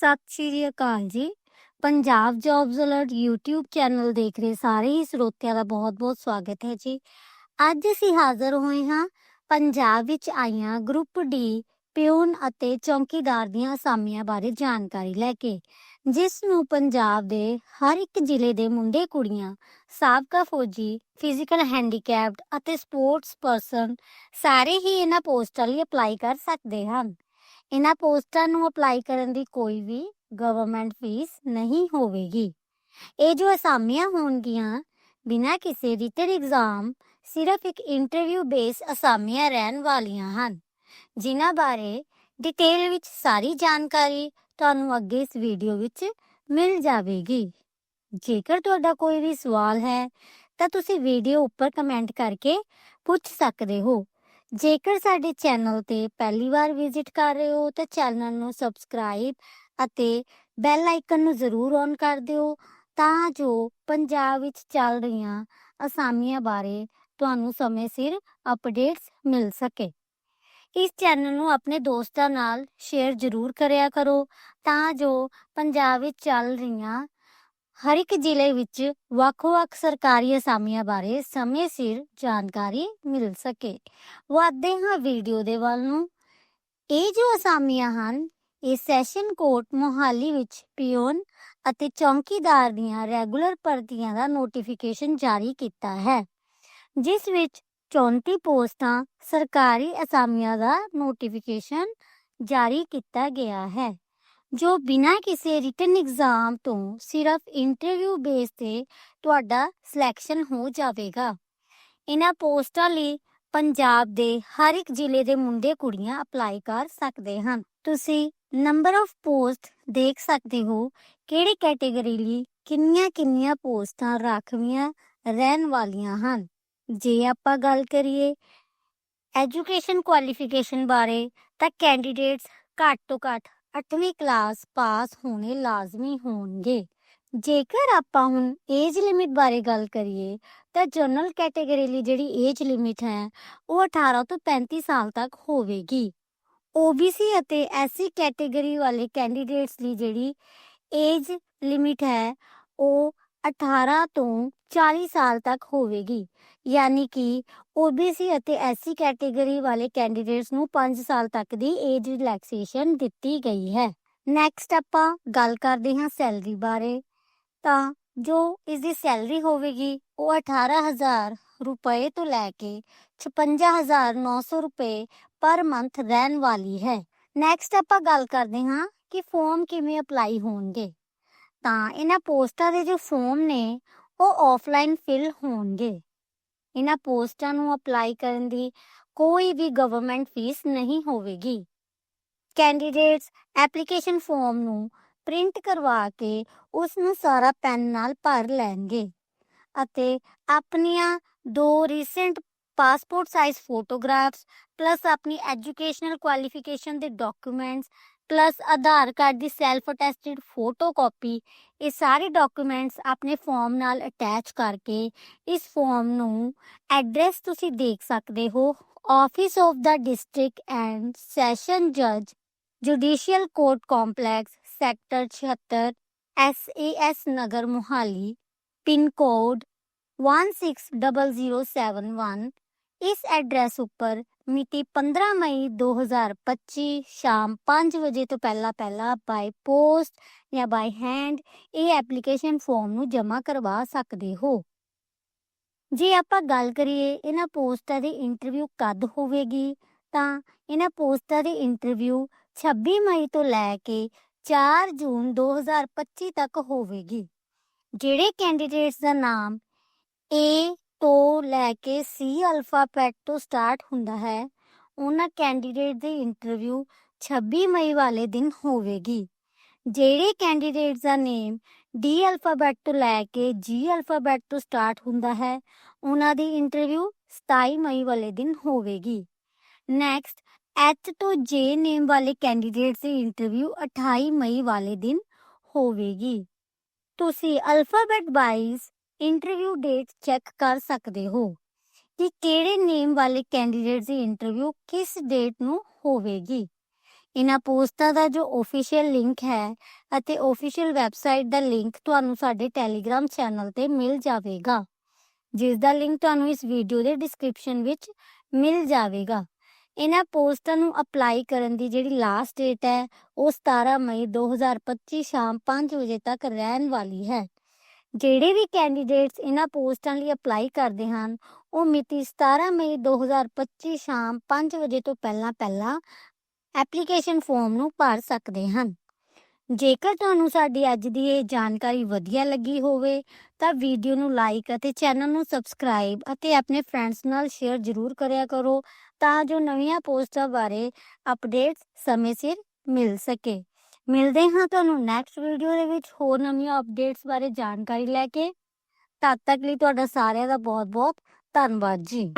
ਸਤਿ ਸ਼੍ਰੀ ਅਕਾਲ ਜੀ। Punjab jobs alert YouTube channel ਦੇਖ ਰਹੇ ਸਾਰੇ ਹੀ ਸਰੋਤਿਆਂ ਦਾ ਬਹੁਤ-ਬਹੁਤ ਸਵਾਗਤ ਹੈ ਜੀ। ਅੱਜ ਅਸੀਂ ਹਾਜ਼ਰ ਹੋਏ ਹਾਂ ਪੰਜਾਬ ਵਿੱਚ ਆਈਆਂ ਗਰੁੱਪ ਡੀ ਪਿਊਨ ਅਤੇ ਚੌਕੀਦਾਰ ਦੀਆਂ ਅਸਾਮੀਆਂ ਬਾਰੇ ਜਾਣਕਾਰੀ ਲੈ ਕੇ, ਜਿਸ ਨੂੰ ਪੰਜਾਬ ਦੇ ਹਰ ਇੱਕ ਜ਼ਿਲ੍ਹੇ ਦੇ ਮੁੰਡੇ ਕੁੜੀਆਂ, ਸਾਬਕਾ ਫੌਜੀ ਫਿਜ਼ੀਕਲ ਹੈਂਡੀਕੈਪਡ ਅਤੇ ਸਪੋਰਟਸ ਪਰਸਨ ਸਾਰੇ ਹੀ ਇਹਨਾਂ ਪੋਸਟਾਂ ਲਈ ਅਪਲਾਈ ਕਰ ਸਕਦੇ ਹਨ। ਇਹਨਾਂ ਪੋਸਟਾਂ ਨੂੰ ਅਪਲਾਈ ਕਰਨ ਦੀ ਕੋਈ ਵੀ ਗਵਰਨਮੈਂਟ ਫੀਸ ਨਹੀਂ ਹੋਵੇਗੀ। ਇਹ ਜੋ ਅਸਾਮੀਆਂ ਹੋਣਗੀਆਂ, ਬਿਨਾਂ ਕਿਸੇ ਰਿਟਨ ਐਗਜ਼ਾਮ ਸਿਰਫ ਇੱਕ ਇੰਟਰਵਿਊ ਬੇਸ ਅਸਾਮੀਆਂ ਰਹਿਣ ਵਾਲੀਆਂ ਹਨ, ਜਿਨ੍ਹਾਂ ਬਾਰੇ ਡਿਟੇਲ ਵਿੱਚ ਸਾਰੀ ਜਾਣਕਾਰੀ ਤੁਹਾਨੂੰ ਅੱਗੇ ਇਸ ਵੀਡੀਓ ਵਿੱਚ ਮਿਲ ਜਾਵੇਗੀ। ਜੇਕਰ ਤੁਹਾਡਾ ਕੋਈ ਵੀ ਸਵਾਲ ਹੈ, ਤਾਂ ਤੁਸੀਂ ਵੀਡੀਓ ਉੱਪਰ ਕਮੈਂਟ ਕਰਕੇ ਪੁੱਛ ਸਕਦੇ ਹੋ। ਜੇਕਰ ਸਾਡੇ ਚੈਨਲ ਤੇ ਪਹਿਲੀ ਵਾਰ ਵਿਜ਼ਿਟ ਕਰ ਰਹੇ ਹੋ, ਤਾਂ ਚੈਨਲ ਨੂੰ ਸਬਸਕ੍ਰਾਈਬ ਅਤੇ ਬੈਲ ਆਈਕਨ ਨੂੰ ਜ਼ਰੂਰ ਔਨ ਕਰ ਦਿਓ, ਤਾਂ ਜੋ ਪੰਜਾਬ ਵਿੱਚ ਚੱਲ ਰਹੀਆਂ ਅਸਾਮੀਆਂ ਬਾਰੇ ਤੁਹਾਨੂੰ ਸਮੇਂ ਸਿਰ ਅਪਡੇਟਸ ਮਿਲ ਸਕੇ। ਇਸ ਚੈਨਲ ਨੂੰ ਆਪਣੇ ਦੋਸਤਾਂ ਨਾਲ ਸ਼ੇਅਰ ਜ਼ਰੂਰ ਕਰਿਆ ਕਰੋ, ਤਾਂ ਜੋ ਪੰਜਾਬ ਵਿੱਚ ਚੱਲ ਰਹੀਆਂ ਹਰ ਇੱਕ ਜ਼ਿਲ੍ਹੇ ਵਿੱਚ ਵੱਖ-ਵੱਖ ਸਰਕਾਰੀ ਅਸਾਮੀਆਂ ਬਾਰੇ ਸਮੇਂ ਸਿਰ ਜਾਣਕਾਰੀ ਮਿਲ ਸਕੇ। ਵਧਦੇ ਹਾਂ ਵੀਡੀਓ ਦੇ ਵੱਲ ਨੂੰ। ਇਹ ਜੋ ਅਸਾਮੀਆਂ ਹਨ, ਇਹ ਸੈਸ਼ਨ ਕੋਰਟ ਮੋਹਾਲੀ ਵਿੱਚ ਪਿਓਨ ਅਤੇ ਚੌਕੀਦਾਰ ਦੀਆਂ ਰੈਗੂਲਰ ਭਰਤੀਆਂ ਦਾ ਨੋਟੀਫਿਕੇਸ਼ਨ ਜਾਰੀ ਕੀਤਾ ਹੈ, ਜਿਸ ਵਿੱਚ 34 ਪੋਸਟਾਂ ਸਰਕਾਰੀ ਅਸਾਮੀਆਂ ਦਾ ਨੋਟੀਫਿਕੇਸ਼ਨ ਜਾਰੀ ਕੀਤਾ ਗਿਆ ਹੈ। ਜੋ ਬਿਨਾਂ ਕਿਸੇ ਰਿਟਨ ਐਗਜ਼ਾਮ ਤੋਂ ਸਿਰਫ ਇੰਟਰਵਿਊ ਬੇਸ ਤੇ ਤੁਹਾਡਾ ਸਿਲੈਕਸ਼ਨ ਹੋ ਜਾਵੇਗਾ। ਇਹਨਾਂ ਪੋਸਟਾਂ ਲਈ ਪੰਜਾਬ ਦੇ ਹਰ ਇੱਕ ਜ਼ਿਲ੍ਹੇ ਦੇ ਮੁੰਡੇ ਕੁੜੀਆਂ ਅਪਲਾਈ ਕਰ ਸਕਦੇ ਹਨ। ਤੁਸੀਂ ਨੰਬਰ ਆਫ ਪੋਸਟ ਦੇਖ ਸਕਦੇ ਹੋ ਕਿਹੜੀ ਕੈਟਾਗਰੀ ਲਈ ਕਿੰਨੀਆਂ ਕਿੰਨੀਆਂ ਪੋਸਟਾਂ ਰਾਖਵੀਆਂ ਰਹਿਣ ਵਾਲੀਆਂ ਹਨ। ਜੇ ਆਪਾਂ ਗੱਲ ਕਰੀਏ ਐਜੂਕੇਸ਼ਨ ਕੁਆਲੀਫਿਕੇਸ਼ਨ ਬਾਰੇ ਤਾਂ ਕੈਂਡੀਡੇਟਸ ਘੱਟ ਤੋਂ ਘੱਟ 8ਵੀਂ ਕਲਾਸ ਪਾਸ ਹੋਣੇ ਲਾਜ਼ਮੀ ਹੋਣਗੇ। ਜੇਕਰ ਆਪਾਂ ਹੁਣ ਏਜ ਲਿਮਿਟ ਬਾਰੇ ਗੱਲ ਕਰੀਏ, ਤਾਂ ਜਨਰਲ ਕੈਟਾਗਰੀ ਲਈ ਜਿਹੜੀ ਏਜ ਲਿਮਿਟ ਹੈ, ਉਹ 18 ਤੋਂ 35 ਸਾਲ ਤੱਕ ਹੋਵੇਗੀ। OBC ਅਤੇ SC ਕੈਟਾਗਰੀ ਵਾਲੇ ਕੈਂਡੀਡੇਟਸ ਲਈ ਜਿਹੜੀ ਏਜ ਲਿਮਿਟ ਹੈ, ਉਹ 18 ਤੋਂ 40 ਸਾਲ ਤੱਕ ਹੋਵੇਗੀ। ਯਾਨੀ ਕਿ OBC ਅਤੇ SC ਕੈਟਾਗਰੀ ਵਾਲੇ ਕੈਂਡੀਡੇਟਸ ਨੂੰ 5 ਸਾਲ ਤੱਕ ਦੀ ਏਜ ਰਿਲੈਕਸੇਸ਼ਨ ਦਿੱਤੀ ਗਈ ਹੈ। ਨੈਕਸਟ ਆਪਾਂ ਗੱਲ ਕਰਦੇ ਹਾਂ ਸੈਲਰੀ ਬਾਰੇ। ਤਾਂ ਜੋ ਇਸ ਦੀ ਸੈਲਰੀ ਹੋਵੇਗੀ, ਉਹ 18000 ਰੁਪਏ ਤੋਂ ਲੈ ਕੇ 56900 ਰੁਪਏ ਪਰ ਮੰਥ ਰਹਿਣ ਵਾਲੀ ਹੈ। ਨੈਕਸਟ ਆਪਾਂ ਗੱਲ ਕਰਦੇ ਹਾਂ ਕਿ ਫਾਰਮ ਕਿਵੇਂ ਅਪਲਾਈ ਹੋਣਗੇ। ਤਾਂ ਇਹਨਾਂ ਪੋਸਟਾਂ ਦੇ ਜੋ ਫਾਰਮ ਨੇ, ਉਹ ਆਫਲਾਈਨ ਫਿਲ ਹੋਣਗੇ। ਇਹਨਾਂ ਪੋਸਟਾਂ ਨੂੰ ਅਪਲਾਈ ਕਰਨ ਦੀ ਕੋਈ ਵੀ ਗਵਰਨਮੈਂਟ ਫੀਸ ਨਹੀਂ ਹੋਵੇਗੀ। ਕੈਂਡੀਡੇਟਸ ਐਪਲੀਕੇਸ਼ਨ ਫਾਰਮ ਨੂੰ ਪ੍ਰਿੰਟ ਕਰਵਾ ਕੇ ਉਸ ਨੂੰ ਸਾਰਾ ਪੈਨ ਨਾਲ ਭਰ ਲੈਣਗੇ ਅਤੇ ਆਪਣੀਆਂ ਦੋ recent passport size photographs plus ਆਪਣੀ ਐਜੂਕੇਸ਼ਨਲ ਕੁਆਲੀਫਿਕੇਸ਼ਨ ਦੇ ਡਾਕੂਮੈਂਟਸ ਪਲੱਸ ਆਧਾਰ ਕਾਰਡ ਦੀ ਸੈਲਫ ਅਟੈਸਟਡ ਫੋਟੋ ਕਾਪੀ ਇਹ ਸਾਰੇ ਡਾਕੂਮੈਂਟਸ ਆਪਣੇ ਫਾਰਮ ਨਾਲ ਅਟੈਚ ਕਰਕੇ ਇਸ ਫਾਰਮ ਨੂੰ ਐਡਰੈਸ ਤੁਸੀਂ ਦੇਖ ਸਕਦੇ ਹੋ। Office of the district and session ਜੱਜ judicial court complex sector 76 SAS Nagar Mohali, pin code 160071 ਇਸ ਐਡਰੈਸ ਉੱਪਰ ਮਿਤੀ 15 ਮਈ 2025 ਸ਼ਾਮ 5 ਵਜੇ ਤੋਂ ਪਹਿਲਾਂ ਪਹਿਲਾਂ ਬਾਈ ਪੋਸਟ ਜਾਂ ਬਾਈ ਹੈਂਡ ਇਹ ਐਪਲੀਕੇਸ਼ਨ ਫਾਰਮ ਨੂੰ ਜਮ੍ਹਾਂ ਕਰਵਾ ਸਕਦੇ ਹੋ। ਜੇ ਆਪਾਂ ਗੱਲ ਕਰੀਏ ਇਹਨਾਂ ਪੋਸਟਾਂ ਦੀ ਇੰਟਰਵਿਊ ਕਦ ਹੋਵੇਗੀ, ਤਾਂ ਇਹਨਾਂ ਪੋਸਟਾਂ ਦੀ ਇੰਟਰਵਿਊ 26 ਮਈ ਤੋਂ ਲੈ ਕੇ 4 ਜੂਨ 2025 ਤੱਕ ਹੋਵੇਗੀ। ਜਿਹੜੇ ਕੈਂਡੀਡੇਟਸ ਦਾ ਨਾਮ A ਲੈ ਕੇ ਸੀ ਅਲਫਾਬੈਟ ਤੋਂ ਸਟਾਰਟ ਹੁੰਦਾ ਹੈ। ਉਹਨਾਂ ਕੈਂਡੀਡੇਟ ਦੀ ਇੰਟਰਵਿਊ 26 ਮਈ ਵਾਲੇ ਦਿਨ ਹੋਵੇਗੀ। ਜਿਹੜੇ ਕੈਂਡੀਡੇਟ ਦਾ ਨੇਮ ਡੀ ਅਲਫਾਬੈਟ ਤੋਂ ਲੈ ਕੇ ਜੀ ਅਲਫਾਬੈਟ ਤੋਂ ਸਟਾਰਟ ਹੁੰਦਾ ਹੈ, ਉਹਨਾਂ ਦੀ ਇੰਟਰਵਿਊ 27 ਮਈ ਵਾਲੇ ਦਿਨ ਹੋਵੇਗੀ। ਨੈਕਸਟ, ਐਚ ਤੋਂ ਜੇ ਨੇਮ ਵਾਲੇ ਕੈਂਡੀਡੇਟਸ ਦੀ ਇੰਟਰਵਿਊ 28 ਮਈ ਵਾਲੇ ਦਿਨ ਹੋਵੇਗੀ। ਤੁਸੀਂ alphabet wise interview date check ਕਰ ਸਕਦੇ ਹੋ ਕਿ ਕਿਹੜੇ ਨੇਮ ਵਾਲੇ ਕੈਂਡੀਡੇਟ ਦੀ ਇੰਟਰਵਿਊ ਕਿਸ ਡੇਟ ਨੂੰ ਹੋਵੇਗੀ। ਇਹਨਾਂ ਪੋਸਟਾਂ ਦਾ ਜੋ ਅਫੀਸ਼ੀਅਲ ਲਿੰਕ ਹੈ ਅਤੇ ਅਫੀਸ਼ੀਅਲ ਵੈਬਸਾਈਟ ਦਾ ਲਿੰਕ ਤੁਹਾਨੂੰ ਸਾਡੇ ਟੈਲੀਗ੍ਰਾਮ ਚੈਨਲ ਤੇ ਮਿਲ ਜਾਵੇਗਾ। ਜਿਸ ਦਾ ਲਿੰਕ ਤੁਹਾਨੂੰ ਇਸ ਵੀਡੀਓ ਦੇ ਡਿਸਕ੍ਰਿਪਸ਼ਨ ਵਿੱਚ ਮਿਲ ਜਾਵੇਗਾ। ਇਹਨਾਂ ਪੋਸਟਾਂ ਨੂੰ ਅਪਲਾਈ ਕਰਨ ਦੀ ਜਿਹੜੀ ਲਾਸਟ ਡੇਟ ਹੈ, ਉਹ 17 ਮਈ 2025 ਸ਼ਾਮ 5 ਵਜੇ ਤੱਕ ਰਹਿਣ ਵਾਲੀ ਹੈ। ਜਿਹੜੇ ਵੀ ਕੈਂਡੀਡੇਟਸ ਇਹਨਾਂ ਪੋਸਟਾਂ ਲਈ ਅਪਲਾਈ ਕਰਦੇ ਹਨ, ਉਹ ਮਿਤੀ 17 ਮਈ 2025 ਸ਼ਾਮ 5 ਵਜੇ ਤੋਂ ਪਹਿਲਾਂ ਪਹਿਲਾਂ ਐਪਲੀਕੇਸ਼ਨ ਫਾਰਮ ਨੂੰ ਭਰ ਸਕਦੇ ਹਨ। ਜੇਕਰ ਤੁਹਾਨੂੰ ਸਾਡੀ ਅੱਜ ਦੀ ਇਹ ਜਾਣਕਾਰੀ ਵਧੀਆ ਲੱਗੀ ਹੋਵੇ, ਤਾਂ ਵੀਡੀਓ ਨੂੰ ਲਾਈਕ ਅਤੇ ਚੈਨਲ ਨੂੰ ਸਬਸਕ੍ਰਾਈਬ ਅਤੇ ਆਪਣੇ ਫਰੈਂਡਸ ਨਾਲ ਸ਼ੇਅਰ ਜ਼ਰੂਰ ਕਰਿਆ ਕਰੋ, ਤਾਂ ਜੋ ਨਵੀਆਂ ਪੋਸਟਾਂ ਬਾਰੇ ਅਪਡੇਟਸ ਸਮੇਂ ਸਿਰ ਮਿਲ ਸਕੇ। ਮਿਲਦੇ ਹਾਂ ਤੁਹਾਨੂੰ ਨੈਕਸਟ ਵੀਡੀਓ ਦੇ ਵਿੱਚ ਹੋਰ ਨਵੀਆਂ ਅਪਡੇਟਸ ਬਾਰੇ ਜਾਣਕਾਰੀ ਲੈ ਕੇ। ਤਦ ਤੱਕ ਲਈ ਤੁਹਾਡਾ ਸਾਰਿਆਂ ਦਾ ਬਹੁਤ ਬਹੁਤ ਧੰਨਵਾਦ ਜੀ।